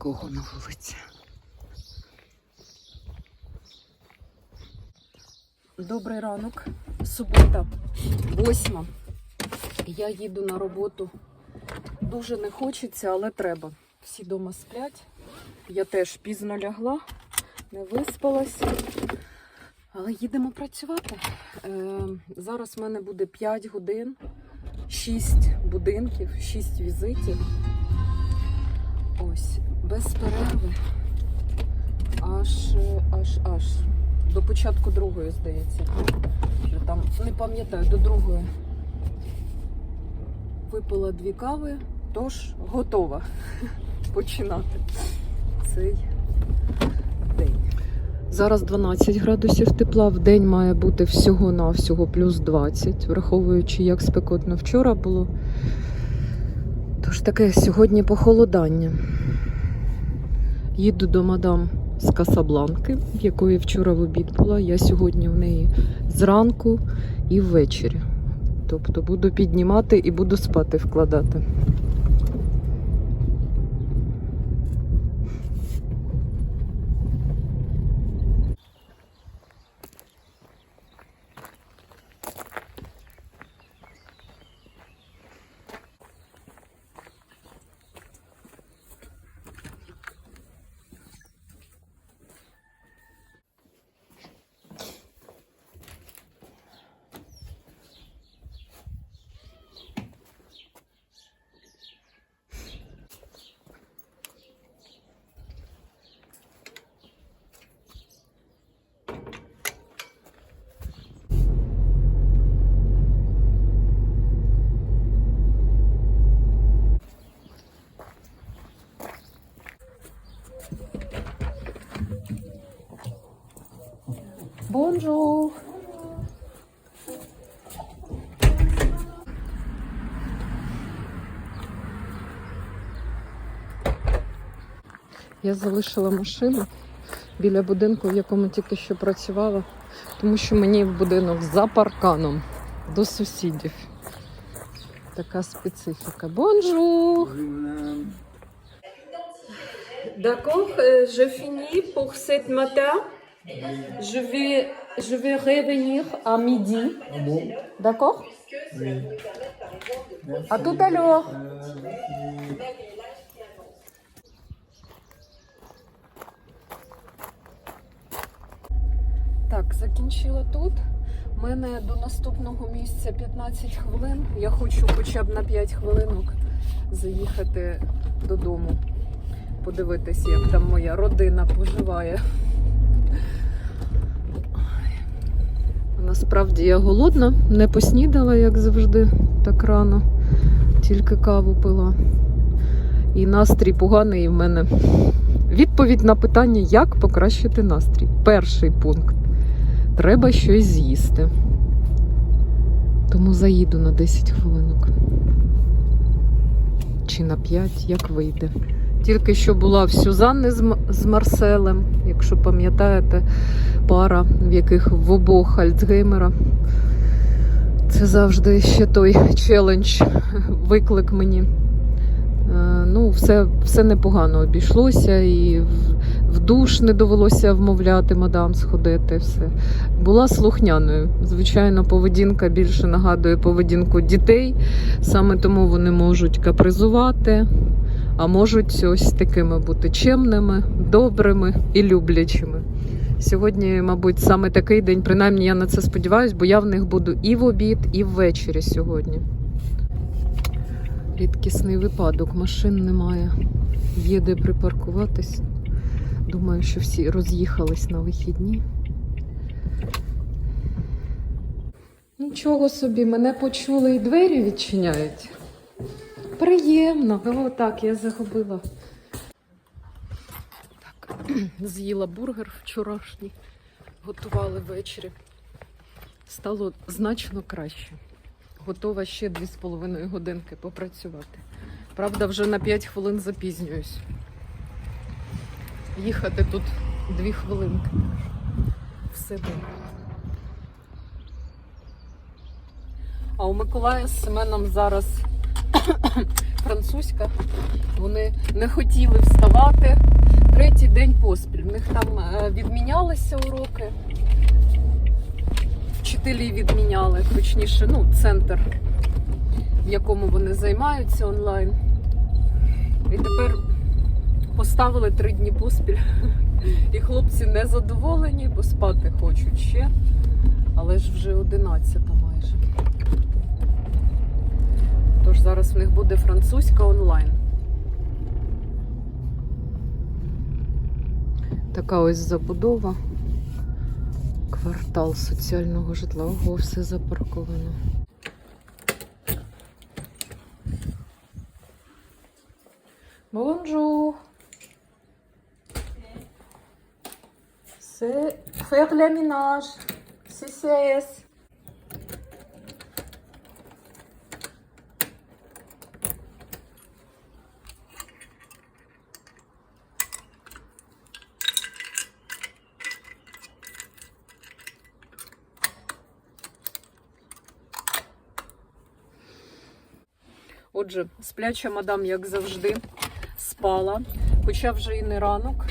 нікого на вулиці. Добрий ранок. Субота, восьма. Я їду на роботу. Дуже не хочеться, але треба. Всі вдома сплять. Я теж пізно лягла, не виспалася. Але їдемо працювати. Е, зараз в мене буде 5 годин, 6 будинків, 6 візитів. Без перерви. Аж, аж, аж. До початку другої, здається. Там не пам'ятаю, до другої. Випила дві кави, тож готова починати цей день. Зараз 12 градусів тепла, в день має бути всього-навсього плюс 20, враховуючи, як спекотно вчора було. Тож таке сьогодні похолодання. Їду до мадам з Касабланки, якої вчора в обід була. Я сьогодні в неї зранку і ввечері. Тобто буду піднімати і буду спати вкладати. Бонжур! Я залишила машину біля будинку, в якому тільки що працювала, тому що мені в будинок за парканом до сусідів. Така специфіка. Бонжур! D'accord, euh, je finis pour cet matin. Je vais, je vais revenir à midi. D'accord. À tout à l'heure. Так, закінчила тут. У мене до наступного місця 15 хвилин. Я хочу хоча б на 5 хвилинок заїхати додому, подивитися, як там моя родина поживає. Насправді я голодна, не поснідала, як завжди, так рано, тільки каву пила. І настрій поганий в мене. Відповідь на питання, як покращити настрій. Перший пункт. Треба щось з'їсти. Тому заїду на 10 хвилинок. Чи на 5, як вийде. Тільки що була в Сюзанни з, Марселем, якщо пам'ятаєте, пара, в яких в обох Альцгеймера. Це завжди ще той челендж, виклик мені. Е, Ну, все, все непогано обійшлося, і в, в душ не довелося вмовляти мадам сходити. Все. Була слухняною. Звичайно, поведінка більше нагадує поведінку дітей, саме тому вони можуть капризувати, а можуть ось такими бути чемними, добрими і люблячими. Сьогодні, мабуть, саме такий день, принаймні я на це сподіваюся, бо я в них буду і в обід, і ввечері сьогодні. Рідкісний випадок, машин немає. Є де припаркуватись. Думаю, що всі роз'їхались на вихідні. Нічого собі, мене почули і двері відчиняють. Приємно. О, так, я загубила. Так, з'їла бургер вчорашній, готували ввечері. Стало значно краще. Готова ще 2,5 годинки попрацювати. Правда, вже на 5 хвилин запізнююсь. Їхати тут 2 хвилинки. Все добре. А у Миколая з Семеном зараз французька. Вони не хотіли вставати. Третій день поспіль. В них там е, відмінялися уроки. Вчителі відміняли, точніше, ну, центр, в якому вони займаються онлайн. І тепер поставили три дні поспіль. І хлопці не задоволені, бо спати хочуть ще. Але ж вже 11 майже. Тож зараз в них буде французька онлайн. Така ось забудова. Квартал соціального житла. Ого, все запарковано. Bonjour. C'est faire le ménage. CCS. Отже, спляча мадам, як завжди, спала. Хоча вже і не ранок,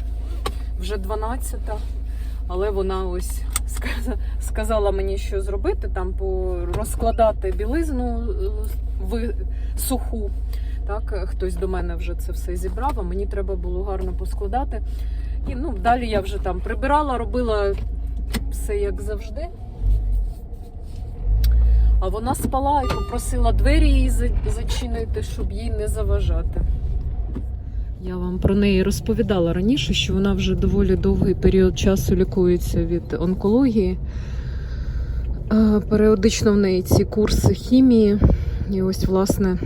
вже 12-та, але вона ось сказала мені, що зробити, там розкладати білизну е, суху. Так, хтось до мене вже це все зібрав, а мені треба було гарно поскладати. І ну, далі я вже там прибирала, робила все як завжди. А вона спала і попросила двері її зачинити, щоб їй не заважати. Я вам про неї розповідала раніше, що вона вже доволі довгий період часу лікується від онкології. Е, Періодично в неї ці курси хімії. І ось, власне,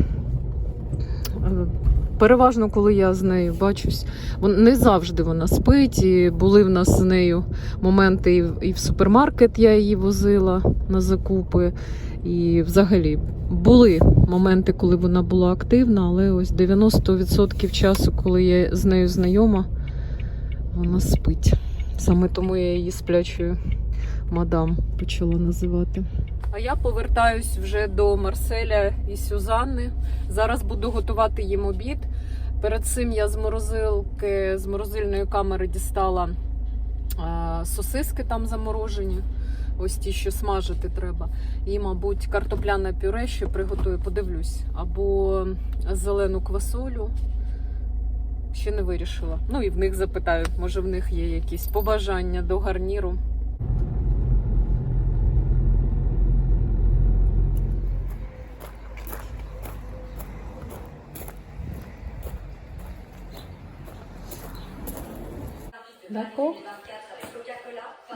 е, переважно, коли я з нею бачусь, не завжди вона спить. І були в нас з нею моменти і в супермаркет я її возила на закупи. І взагалі були моменти, коли вона була активна, але ось 90% часу, коли я з нею знайома, вона спить. Саме тому я її сплячою мадам почала називати. А я повертаюсь вже до Марселя і Сюзанни. Зараз буду готувати їм обід. Перед цим я з морозилки, з морозильної камери дістала а, сосиски там заморожені. Ось ті, що смажити треба. І, мабуть, картопляне пюре ще приготую, подивлюсь. Або зелену квасолю. Ще не вирішила. Ну і в них запитаю, може в них є якісь побажання до гарніру. D'accord.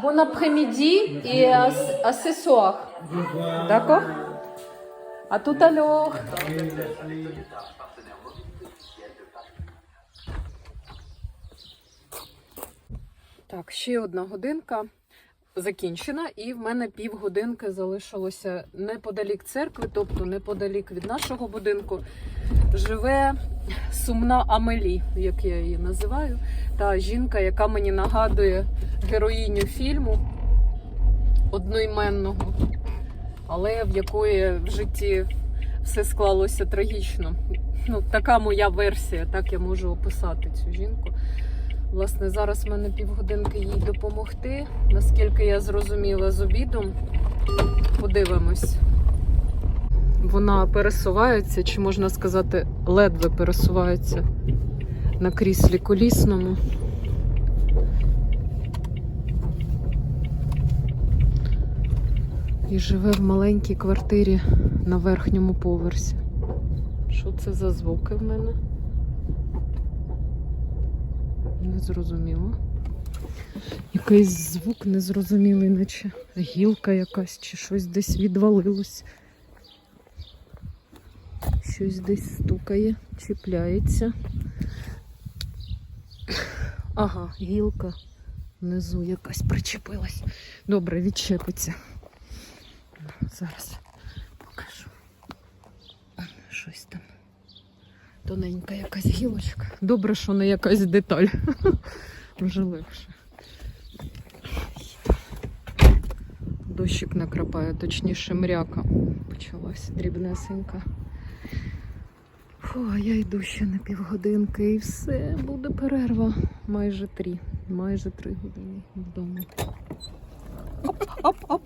Bon après-midi et à, à ce soir. D'accord À tout à l'heure. Так, ще одна годинка закінчена, і в мене півгодинки залишилося неподалік церкви, тобто неподалік від нашого будинку. Живе сумна Амелі, як я її називаю. Та жінка, яка мені нагадує героїню фільму одноіменного, але в якої в житті все склалося трагічно. Ну, така моя версія, так я можу описати цю жінку. Власне, зараз в мене півгодинки їй допомогти. Наскільки я зрозуміла з обідом, подивимось. Вона пересувається, чи можна сказати, ледве пересувається на кріслі колісному. І живе в маленькій квартирі на верхньому поверсі. Що це за звуки в мене? Не зрозуміло. Якийсь звук незрозумілий, наче гілка якась, чи щось десь відвалилось. Щось десь стукає, чіпляється. Ага, гілка внизу якась причепилась. Добре, відчепиться. Зараз покажу. Щось там. Тоненька якась гілочка. Добре, що не якась деталь. Вже легше. Дощик накрапає, точніше мряка почалась дрібнесенька. Фу, я йду ще на півгодинки і все, буде перерва. Майже три. Майже три години вдома. Оп,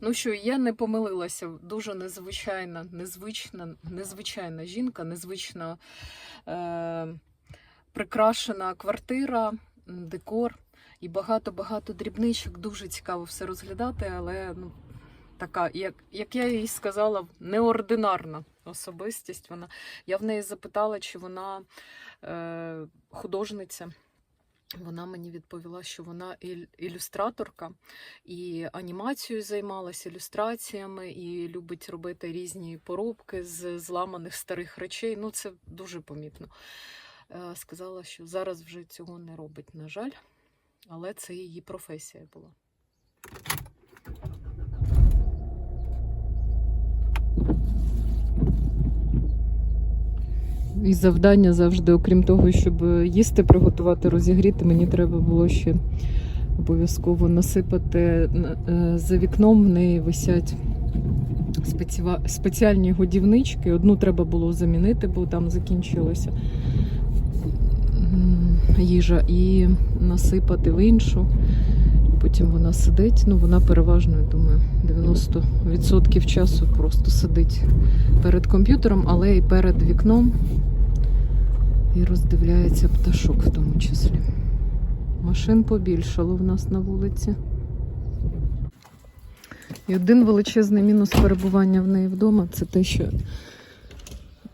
Ну що, я не помилилася. Дуже незвичайна, незвична, незвичайна жінка, незвично е, прикрашена квартира, декор і багато-багато дрібничок. Дуже цікаво все розглядати, але ну, така, як, як я їй сказала, неординарна особистість. Вона. Я в неї запитала, чи вона е, художниця. Вона мені відповіла, що вона ілюстраторка і анімацією займалася, ілюстраціями, і любить робити різні поробки з зламаних старих речей. Ну, це дуже помітно. Е, Сказала, що зараз вже цього не робить, на жаль, але це її професія була. І завдання завжди, окрім того, щоб їсти приготувати, розігріти, мені треба було ще обов'язково насипати е, за вікном. В неї висять спеціальні годівнички. Одну треба було замінити, бо там закінчилася їжа, і насипати в іншу. Потім вона сидить. Ну, вона переважно, я думаю, 90% часу просто сидить перед комп'ютером, але і перед вікном. І роздивляється пташок в тому числі. Машин побільшало в нас на вулиці. І один величезний мінус перебування в неї вдома це те, що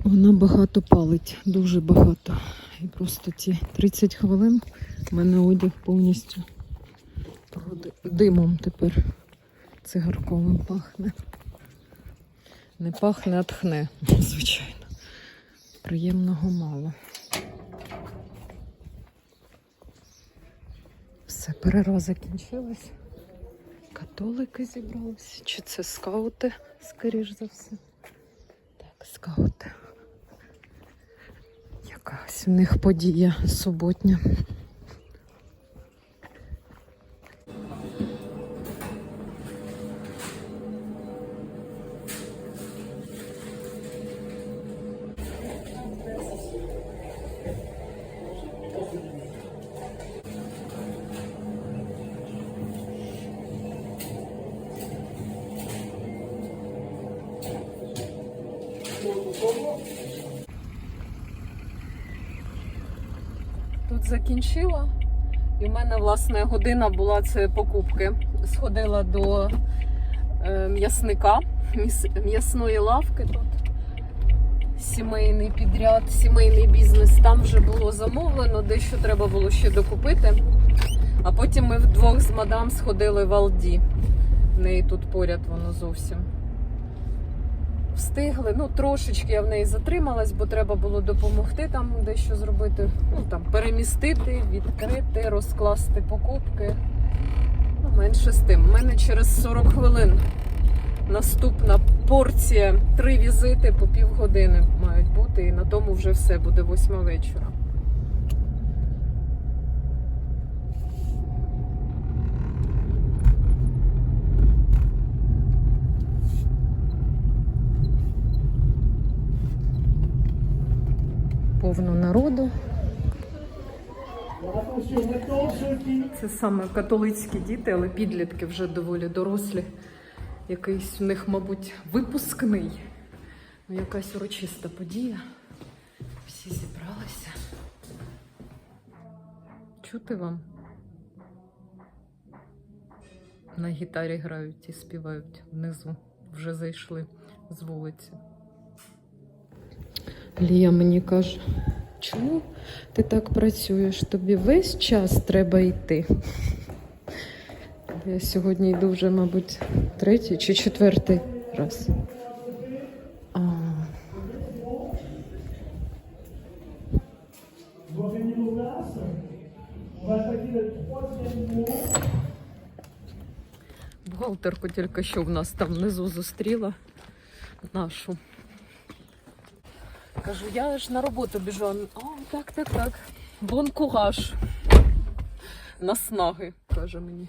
вона багато палить, дуже багато. І просто ті 30 хвилин в мене одяг повністю димом тепер цигарковим пахне. Не пахне, а тхне, звичайно. Приємного мало. Все, перерва закінчилась. Католики зібралися. Чи це скаути, скоріш за все? Так, скаути. Якась у них подія суботня. Мене, власне, година була це покупки. Сходила до е, м'ясника, м'ясної лавки тут. Сімейний підряд, сімейний бізнес. Там вже було замовлено, дещо треба було ще докупити. А потім ми вдвох з мадам сходили в Алді. В неї тут поряд воно зовсім. Встигли, ну трошечки я в неї затрималась, бо треба було допомогти там дещо зробити. Ну там перемістити, відкрити, розкласти покупки. Ну, менше з тим. У мене через 40 хвилин наступна порція. Три візити по півгодини мають бути, і на тому вже все буде восьма вечора. Повно народу. Це саме католицькі діти, але підлітки вже доволі дорослі. Якийсь у них, мабуть, випускний. Ну, якась урочиста подія. Всі зібралися. Чути вам? На гітарі грають і співають внизу. Вже зайшли з вулиці. Лія мені каже, чому ти так працюєш? Тобі весь час треба йти. Я сьогодні йду вже, мабуть, третій чи четвертий раз. А... Бухгалтерку тільки що в нас там внизу зустріла нашу. Кажу, я ж на роботу біжу. О, так, так, так. Бон кураж. Наснаги, каже мені.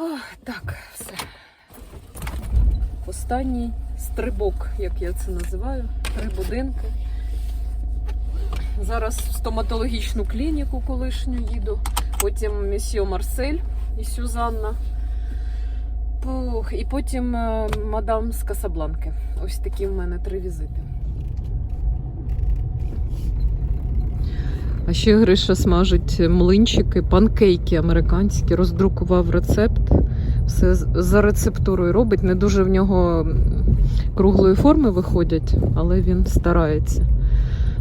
О, так, все. Останній стрибок, як я це називаю. Три будинки. Зараз в стоматологічну клініку колишню їду. Потім місьє Марсель і Сюзанна. Пух, і потім е, мадам з Касабланки. Ось такі в мене три візити. А ще Гриша смажить млинчики, панкейки американські, роздрукував рецепт. Все за рецептурою робить. Не дуже в нього круглої форми виходять, але він старається.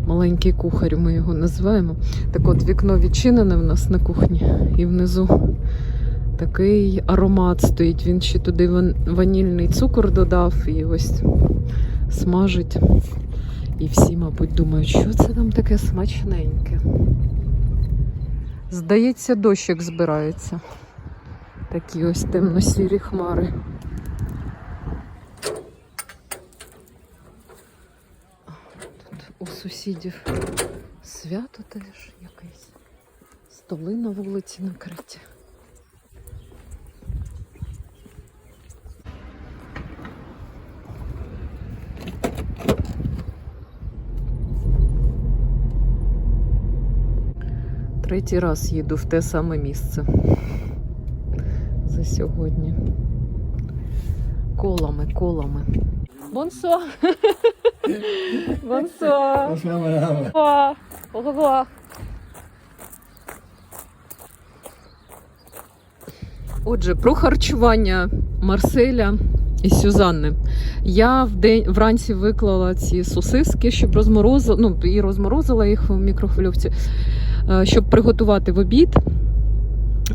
Маленький кухар, ми його називаємо. Так от вікно відчинене в нас на кухні, і внизу такий аромат стоїть. Він ще туди ванільний цукор додав і ось смажить. І всі, мабуть, думають, що це там таке смачненьке. Здається, дощик збирається. Такі ось темно-сірі хмари. Тут у сусідів свято теж якесь. Столи на вулиці накриті. Третій раз їду в те саме місце за сьогодні. Колами, колами. Au Au revoir. Отже, про харчування Марселя і Сюзанни. Я в день вранці виклала ці сосиски, щоб розморозила, ну і розморозила їх в мікрохвильовці, щоб приготувати в обід.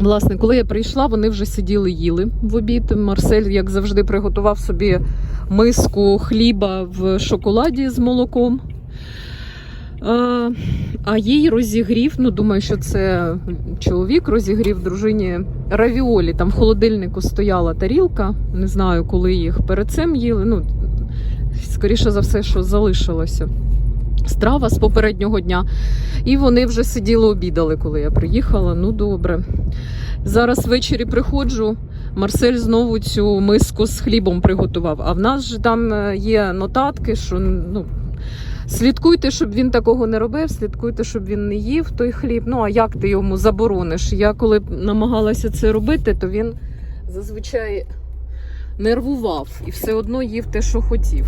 Власне, коли я прийшла, вони вже сиділи, їли в обід. Марсель, як завжди, приготував собі миску хліба в шоколаді з молоком. А, а їй розігрів, ну думаю, що це чоловік розігрів дружині равіолі. Там в холодильнику стояла тарілка. Не знаю, коли їх перед цим їли. Ну, скоріше за все, що залишилося. Страва з попереднього дня. І вони вже сиділи обідали, коли я приїхала. Ну, добре. Зараз ввечері приходжу. Марсель знову цю миску з хлібом приготував. А в нас же там е, є нотатки, що ну, Слідкуйте, щоб він такого не робив, слідкуйте, щоб він не їв той хліб. Ну а як ти йому заборониш? Я коли намагалася це робити, то він зазвичай нервував і все одно їв те, що хотів.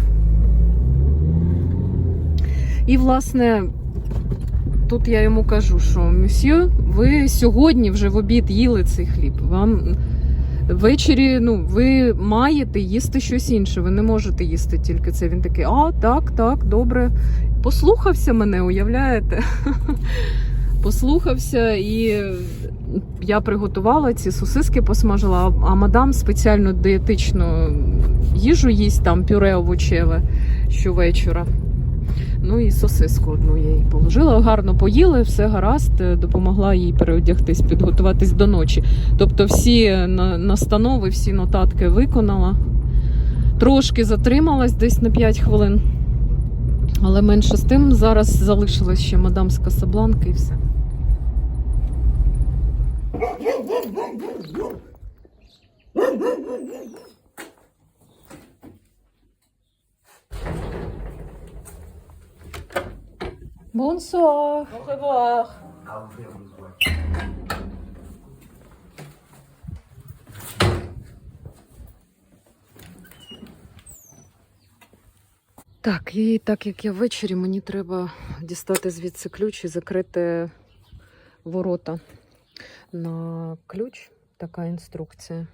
І, власне, тут я йому кажу, що мсьє, ви сьогодні вже в обід їли цей хліб. Вам ввечері ну, ви маєте їсти щось інше. Ви не можете їсти тільки це. Він такий, а, так, так, добре. Послухався мене, уявляєте? Послухався, і я приготувала ці сосиски, посмажила, а мадам спеціально дієтичну їжу їсть там пюре овочеве щовечора. Ну і сосиску одну я їй положила. Гарно поїли, все гаразд, е, допомогла їй переодягтись, підготуватись до ночі. Тобто всі настанови, всі нотатки виконала. Трошки затрималась десь на 5 хвилин. Але менше з тим зараз залишилась ще мадам з Касабланки і все. Bonsoir. Au revoir. Так, і так як я ввечері, мені треба дістати звідси ключ і закрити ворота на ключ. Така інструкція.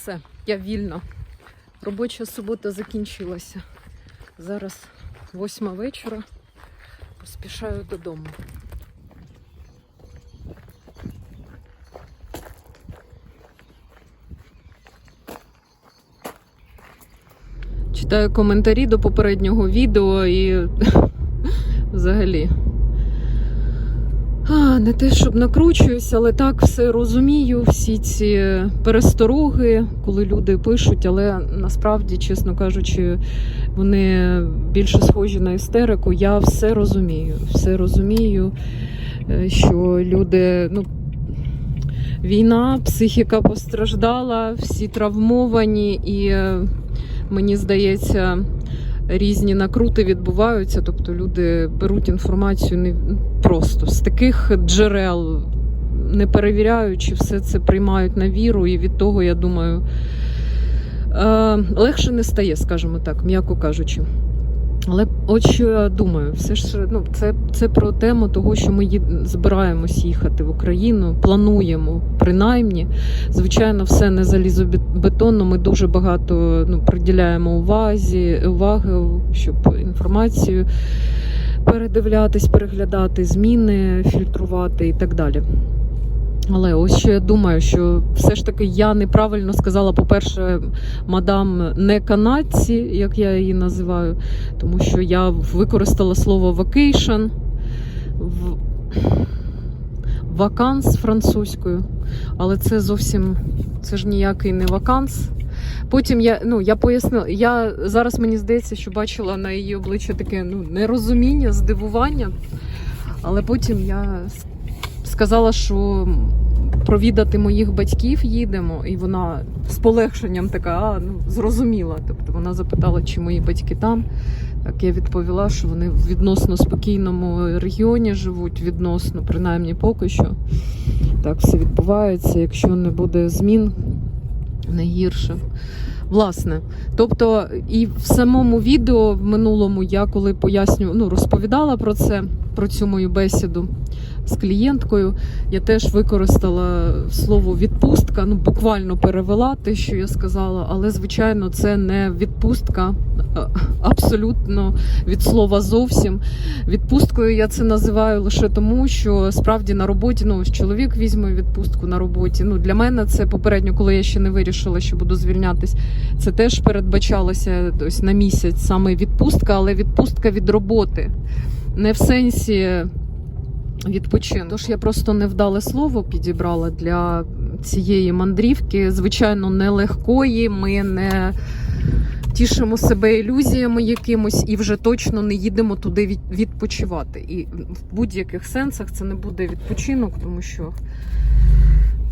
Все, я вільна. Робоча субота закінчилася. Зараз восьма вечора. Поспішаю додому. Читаю коментарі до попереднього відео і взагалі. А, не те, щоб накручуюсь, але так все розумію. Всі ці перестороги, коли люди пишуть, але насправді, чесно кажучи, вони більше схожі на істерику. Я все розумію. Все розумію, е, що люди, ну. Війна, психіка постраждала, всі травмовані, і е, мені здається, різні накрути відбуваються. Тобто люди беруть інформацію не просто з таких джерел, не перевіряючи, все це приймають на віру, і від того, я думаю, е, легше не стає, скажімо так, м'яко кажучи. Але от що я думаю, все ж ну, це, це про тему того, що ми збираємось їхати в Україну, плануємо принаймні. Звичайно, все не залізобетонно. Ми дуже багато ну, приділяємо увазі, уваги, щоб інформацію передивлятись, переглядати, зміни, фільтрувати і так далі. Але ось що я думаю, що все ж таки я неправильно сказала, по-перше, мадам не канадці, як я її називаю, тому що я використала слово vacation, в... ваканс французькою, але це зовсім це ж ніякий не ваканс. Потім я ну я пояснила, я зараз мені здається, що бачила на її обличчі таке ну нерозуміння, здивування. Але потім я сказала, що провідати моїх батьків їдемо, і вона з полегшенням така, а, ну, зрозуміла. Тобто вона запитала, чи мої батьки там. Так я відповіла, що вони в відносно спокійному регіоні живуть, відносно, принаймні поки що. Так все відбувається. Якщо не буде змін, не гірше. Власне, тобто, і в самому відео в минулому я коли поясню, ну розповідала про це, про цю мою бесіду з клієнткою, я теж використала слово відпустка, ну буквально перевела те, що я сказала, але звичайно, це не відпустка, абсолютно від слова зовсім. Відпусткою я це називаю лише тому, що справді на роботі, ну чоловік візьме відпустку на роботі. Ну для мене це попередньо, коли я ще не вирішила, що буду звільнятись. Це теж передбачалося ось на місяць саме відпустка, але відпустка від роботи. Не в сенсі відпочинку. Тож я просто невдале слово підібрала для цієї мандрівки. Звичайно, нелегкої. Ми не тішимо себе ілюзіями якимось і вже точно не їдемо туди відпочивати. І в будь-яких сенсах це не буде відпочинок, тому що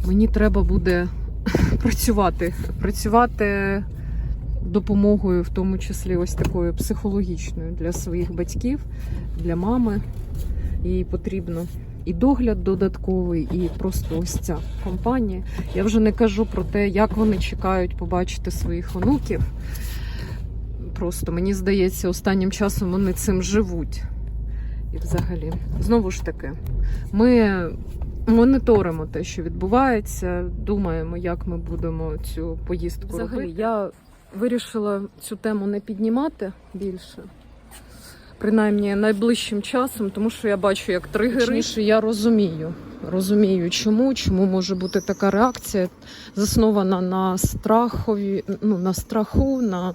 мені треба буде працювати. Працювати допомогою, в тому числі ось такою психологічною для своїх батьків, для мами. Їй потрібно і догляд додатковий, і просто ось ця компанія. Я вже не кажу про те, як вони чекають побачити своїх онуків. Просто мені здається, останнім часом вони цим живуть. І взагалі, знову ж таки, ми моніторимо те, що відбувається, думаємо, як ми будемо цю поїздку Взагалі, робити. Я вирішила цю тему не піднімати більше. Принаймні найближчим часом, тому що я бачу, як тригери. Точніше, я розумію. Розумію, чому, чому може бути така реакція, заснована на страхові, ну, на страху, на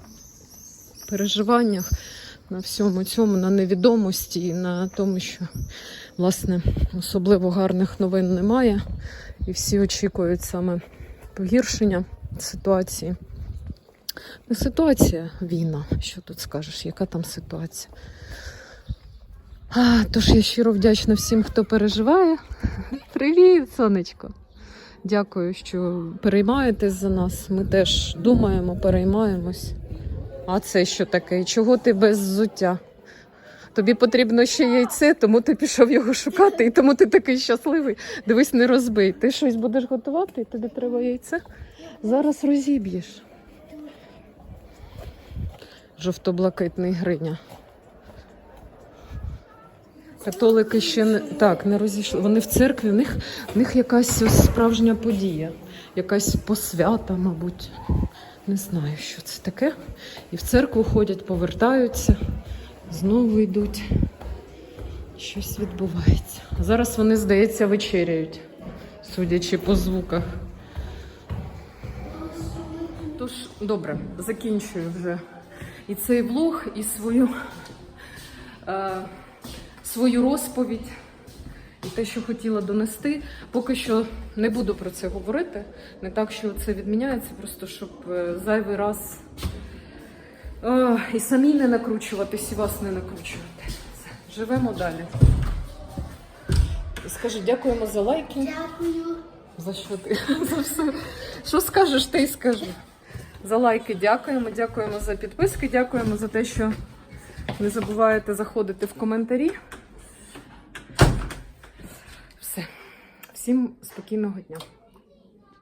переживаннях, на всьому цьому, на невідомості, і на тому, що власне особливо гарних новин немає, і всі очікують саме погіршення ситуації. Не ситуація, війна. Що тут скажеш? Яка там ситуація? А, тож я щиро вдячна всім, хто переживає. Привіт, сонечко! Дякую, що переймаєтесь за нас. Ми теж думаємо, переймаємось. А це що таке? Чого ти без взуття? Тобі потрібно ще яйце, тому ти пішов його шукати, і тому ти такий щасливий. Дивись, не розбий. Ти щось будеш готувати, і тобі треба яйце. Зараз розіб'єш. Жовто-блакитний гриня. Католики ще не так не розійшли. Вони в церкві, в них, в них якась справжня подія, якась посвята, мабуть. Не знаю, що це таке. І в церкву ходять, повертаються, знову йдуть. Щось відбувається. Зараз вони, здається, вечеряють, судячи по звуках. Тож, добре, закінчую вже і цей влог, і свою. Е, свою розповідь і те, що хотіла донести. Поки що не буду про це говорити. Не так, що це відміняється, просто щоб е, зайвий раз е, і самі не накручуватись, і вас не накручувати. Все, живемо далі. Скажи, дякуємо за лайки. Дякую. За що ти? За все. Що скажеш, ти й скажи. За лайки дякуємо, дякуємо за підписки, дякуємо за те, що не забуваєте заходити в коментарі. Все. Всім спокійного дня.